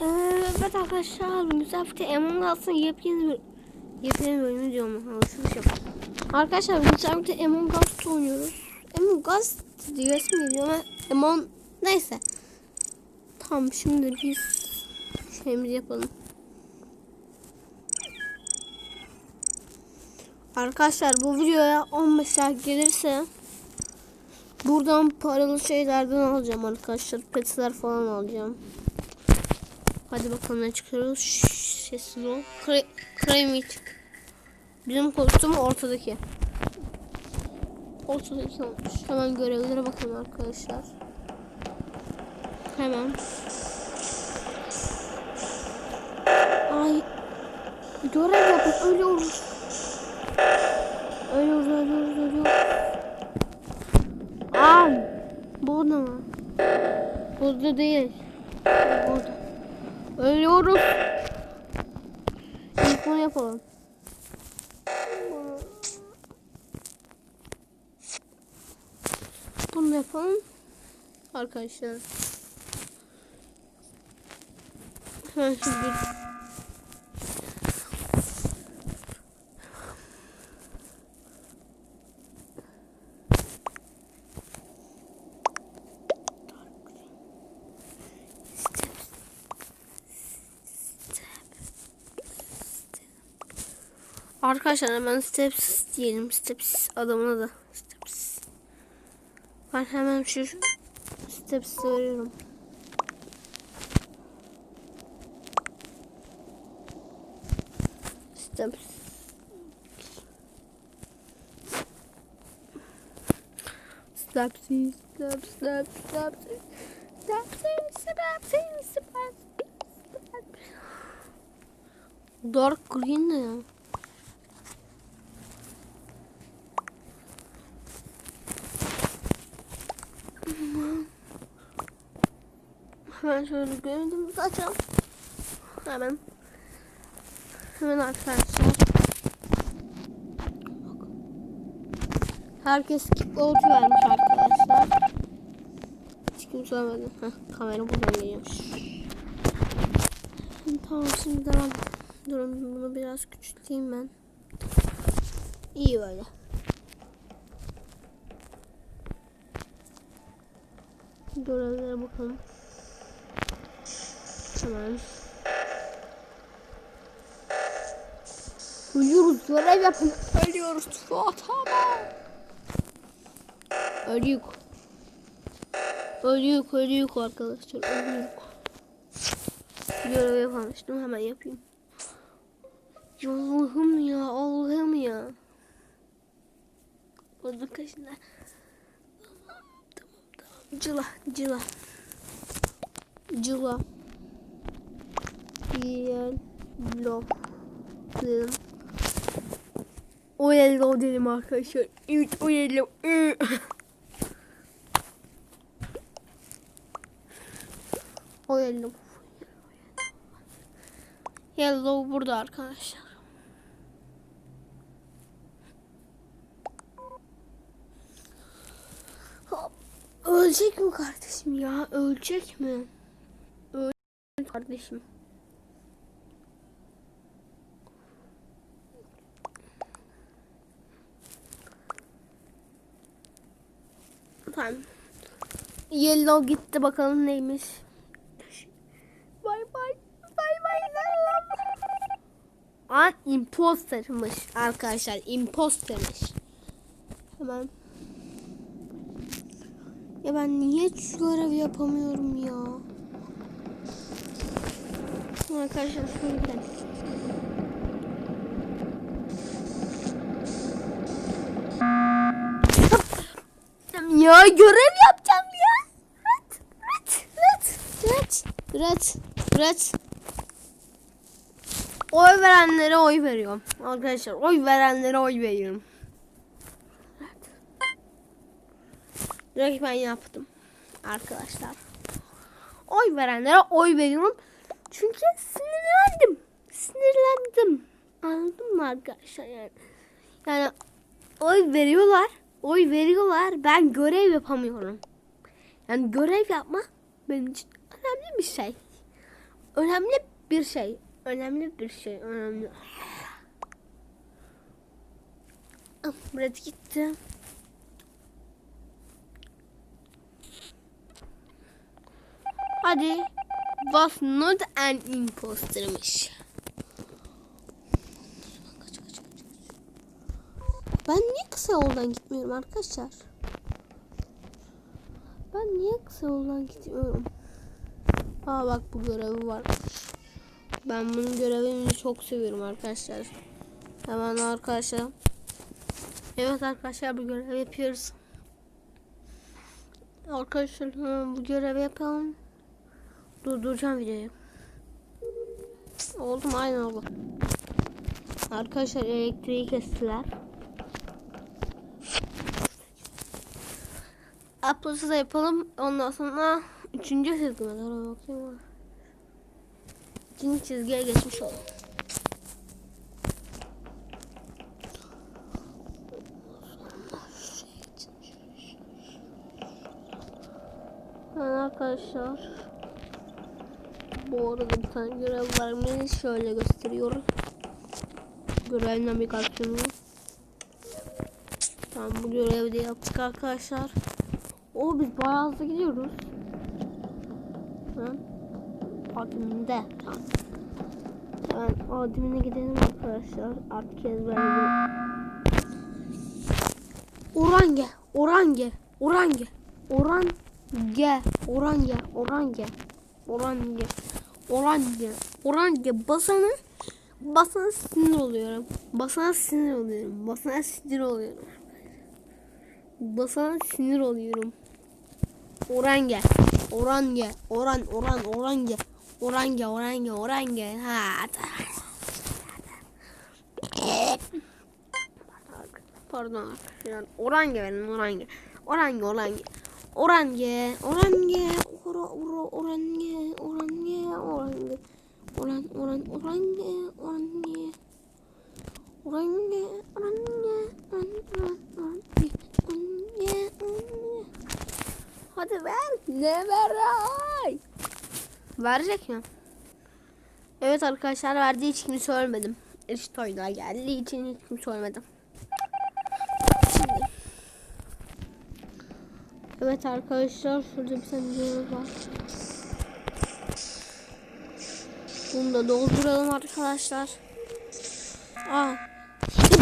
Ee, evet arkadaşlar Müzafir'de Among Us'ın yepyeni bir yepyeni bölümü diyorum. Alışveriş yap. Arkadaşlar Müzafir'de Among Us oynuyoruz. Among Us diye ismi geliyor ama neyse. Tamam şimdi biz şeyimizi yapalım. Arkadaşlar bu videoya 15 like gelirse buradan paralı şeylerden alacağım arkadaşlar. Petler falan alacağım. Hadi bakalım ne çıkıyoruz. Şşş, Sessiz ol. Kre kremit. Bizim kostüm ortadaki. Ortadaki olmuş. Hemen görevlere bakalım arkadaşlar. Hemen. Ay. Görev yapın. Ölüyoruz. Ölüyoruz, ölüyoruz, ölüyoruz. Aa, burada mı? Burada değil. Burada. Ölüyoruz. İlk bunu yapalım. Bunu yapalım. Arkadaşlar. Hemen şimdi Arkadaşlar hemen steps diyelim. Steps adamına da steps. Ben hemen şu steps veriyorum. Steps. Stepsy, steps, steps, steps, stepsy, stepsy, steps, steps. Dark green ne ya? Hemen şöyle görüntümüzü açalım. Hemen. Hemen arkadaşlar. Herkes kickboard vermiş arkadaşlar. Hiç kimse vermedi. Heh, kamera buradan geliyormuş. Tamam şimdi devam. Durun bunu biraz küçülteyim ben. İyi böyle. Görevlere bakalım. Hemen. Ölüyoruz. Görev yapın. Ölüyoruz. Fuat abi. Ölüyük. Ölüyük. Ölüyük arkadaşlar. Ölüyük. Görev yapamamıştım. Hemen yapayım. Ya Allah'ım ya. Allah'ım ya. Orada kaşında. Tamam. Tamam. Tamam. Cıla. Cıla. Cıla. Yellow dedim. O yellow dedim arkadaşlar. Evet o yellow. O yellow. Yellow burada arkadaşlar. Ölecek mi kardeşim ya? Ölecek mi? Ölecek kardeşim. Tamam. Yellow gitti bakalım neymiş. Bay bay. Bay bay. Aa impostermış arkadaşlar. Impostermiş. Hemen. Ya ben niye şu yapamıyorum ya? Arkadaşlar şöyle gidelim. Ya görev yapacağım ya. Ret, ret, ret, ret, ret, ret. Oy verenlere oy veriyorum. Arkadaşlar oy verenlere oy veriyorum. Direkt ben yaptım. Arkadaşlar. Oy verenlere oy veriyorum. Çünkü sinirlendim. Sinirlendim. Anladın mı arkadaşlar yani? Yani oy veriyorlar. Oy veriyorlar. Ben görev yapamıyorum. Yani görev yapma benim için önemli bir şey. önemli bir şey. Önemli bir şey. Önemli. Ah, Brad gitti. Hadi. Was not an imposter'mış. Ben niye kısa yoldan gitmiyorum arkadaşlar? Ben niye kısa yoldan gitmiyorum? Aa bak bu görevi var. Ben bunun görevini çok seviyorum arkadaşlar. Hemen arkadaşlar. Evet arkadaşlar bu görevi yapıyoruz. Arkadaşlar bu görevi yapalım. Durduracağım videoyu. Oldu mu? Aynı oldu. Arkadaşlar elektriği kestiler. Upload'u da yapalım. Ondan sonra üçüncü çizgime doğru bakayım. İkinci çizgiye geçmiş olalım. Yani arkadaşlar bu arada bir tane görev var. Beni şöyle gösteriyorum. Görev navigasyonu. Tamam bu görevi yaptık arkadaşlar. O biz bayağı hızlı gidiyoruz. Hı? Adımda. Tamam. Hemen adımına gidelim arkadaşlar. Artık ezberledim. Orange, orange, orange, orange, orange, orange, orange, orange, orange basana basana sinir oluyorum. Basana sinir oluyorum. Basana sinir oluyorum. Basana sinir oluyorum. Oran gel. Oran gel. Oran oran oran gel. Oran gel oran gel oran gel. Ha. Pardon arkadaşlar. Oran gel benim oran gel. Oran gel oran gel. Oran gel. Oran gel. Ora ora oran gel. Oran gel oran gel. Oran oran oran gel. Oran gel. Oran gel. Oran gel. Oran oran oran gel. Oran gel. Oran gel. Hadi ver. Ne ver ay. Verecek mi? Evet arkadaşlar verdiği için kimse ölmedim. İşte oyuna geldiği için hiç kimse ölmedim. Evet arkadaşlar şurada bir tane görev var. Bunu da dolduralım arkadaşlar. Aa,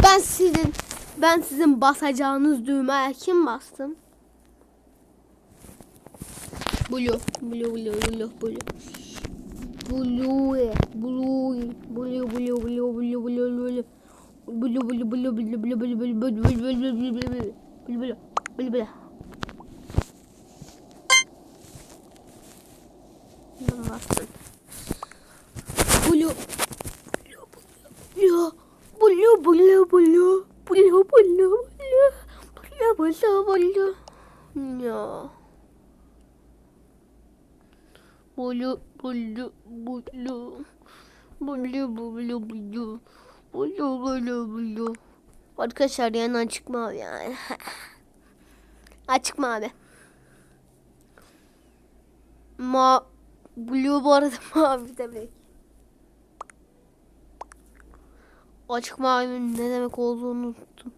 ben sizin ben sizin basacağınız düğmeye kim bastım? Blue, blue, blue, blue, blue. Blue, blue, blue, blue, blue, blue, blue, blue. Blue, blue, blue, blue, blue, blue, blue, blue, blue, blue, blue, blue, Bulu bulu bulu. Bulu bulu bulu. Bulu bulu bulu. Arkadaşlar yani açık mavi yani. açık mavi. Ma blue bu arada mavi demek. Açık mavinin ne demek olduğunu unuttum.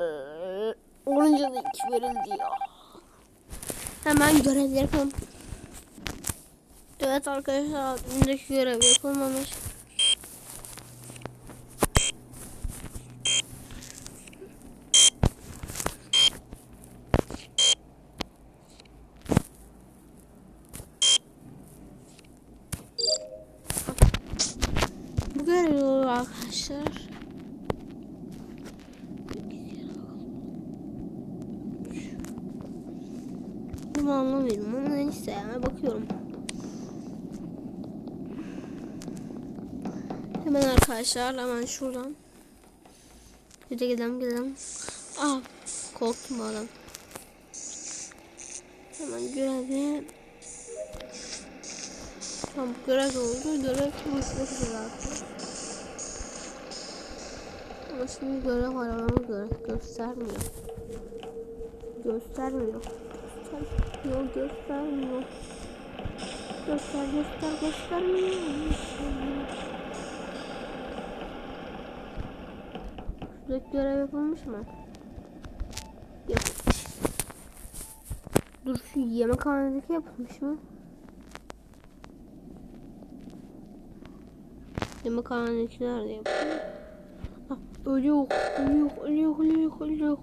Ee, Orange renk verildi ya. Hemen görevleri yapalım. Evet arkadaşlar önceki görev yapılmamış. Bu görev arkadaşlar. Bunu anlamıyorum ama neyse yani bakıyorum. Hemen arkadaşlar hemen şuradan. De gidelim gidelim. Aa korktum adam. Hemen görevi Tamam görev oldu. Görev konuşmak üzere artık. Ama şimdi görev aramamı gö göstermiyor. Göstermiyor. Yol göstermiyor. Göster göster göstermiyor. Şuradaki görev yapılmış mı? Yapılmış. Dur şu yemekhanedeki yapılmış mı? Yemekhanedeki nerede yapılmış? Ah, ölü yok, ölü yok, ölü yok, ölü yok, ölü yok.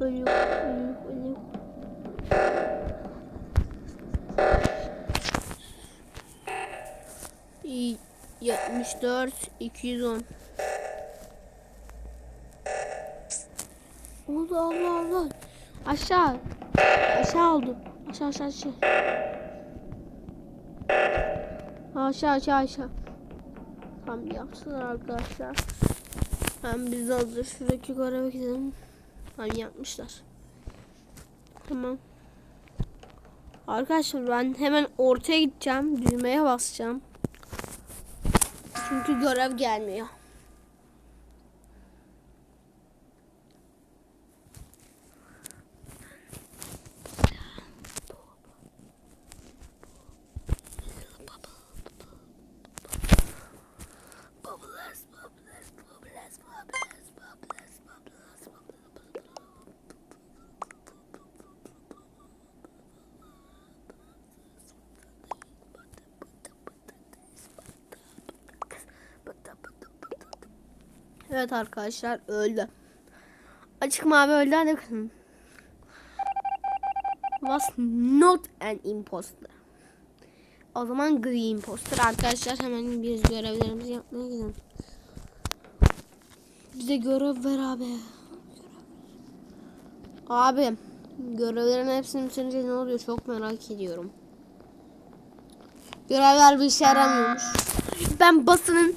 Ölüyor, ölüyor, ölüyor. İyi, 74, 210. Oldu Allah Allah. Aşağı. Aşağı oldu. Aşağı aşağı aşağı. Aşağı aşağı aşağı. Tam yapsınlar arkadaşlar. Hem biz hazır şuradaki göreve gidelim. Tam yapmışlar. Tamam. Arkadaşlar ben hemen ortaya gideceğim. Düğmeye basacağım. Çünkü görev gelmiyor. Evet arkadaşlar öldü. Açık mavi öldü hadi bakalım. Was not an imposter. O zaman green imposter arkadaşlar hemen biz görevlerimizi yapmaya gidelim. Bize görev ver abi. Abi görevlerin hepsini bitirince ne oluyor çok merak ediyorum. Görevler bir işe yaramıyormuş. Ben basının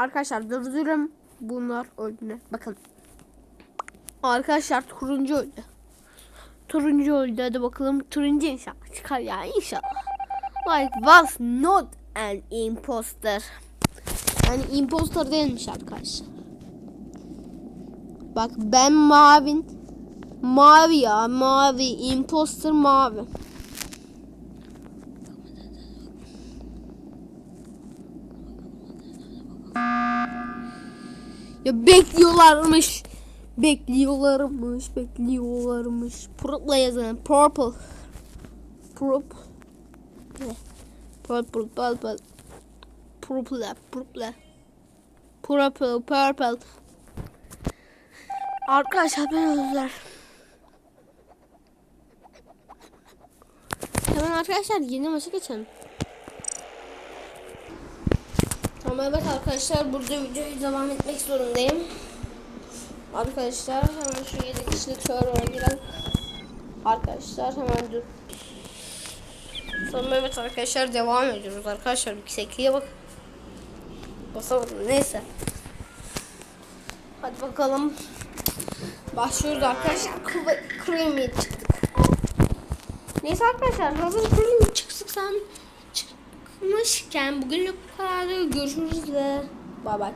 Arkadaşlar durdururum. Bunlar öldü. Bakın. Arkadaşlar turuncu öldü. Turuncu öldü. Hadi bakalım. Turuncu inşallah çıkar ya inşallah. Like was not an imposter. Yani imposter değilmiş arkadaşlar. Bak ben mavin. Mavi ya mavi. Imposter mavi. Ya bekliyorlarmış. Bekliyorlarmış, bekliyorlarmış. Purple yazın. Purple. Purple. Purple, purple. Purple, purple. Purple, purple. Arkadaşlar ben öldüler. Hemen arkadaşlar yeni maça geçelim. Tamam evet arkadaşlar burada videoyu devam etmek zorundayım. Arkadaşlar hemen şu 7 kişilik server'a giren arkadaşlar hemen dur. Sonra evet arkadaşlar devam ediyoruz arkadaşlar yüksekliğe bak. Basamadım neyse. Hadi bakalım. Başlıyoruz arkadaşlar. Creamy çıktık. Neyse arkadaşlar hazır Creamy çıktık sen çıkmışken bugünlük bu kadar görüşürüz ve bay bay.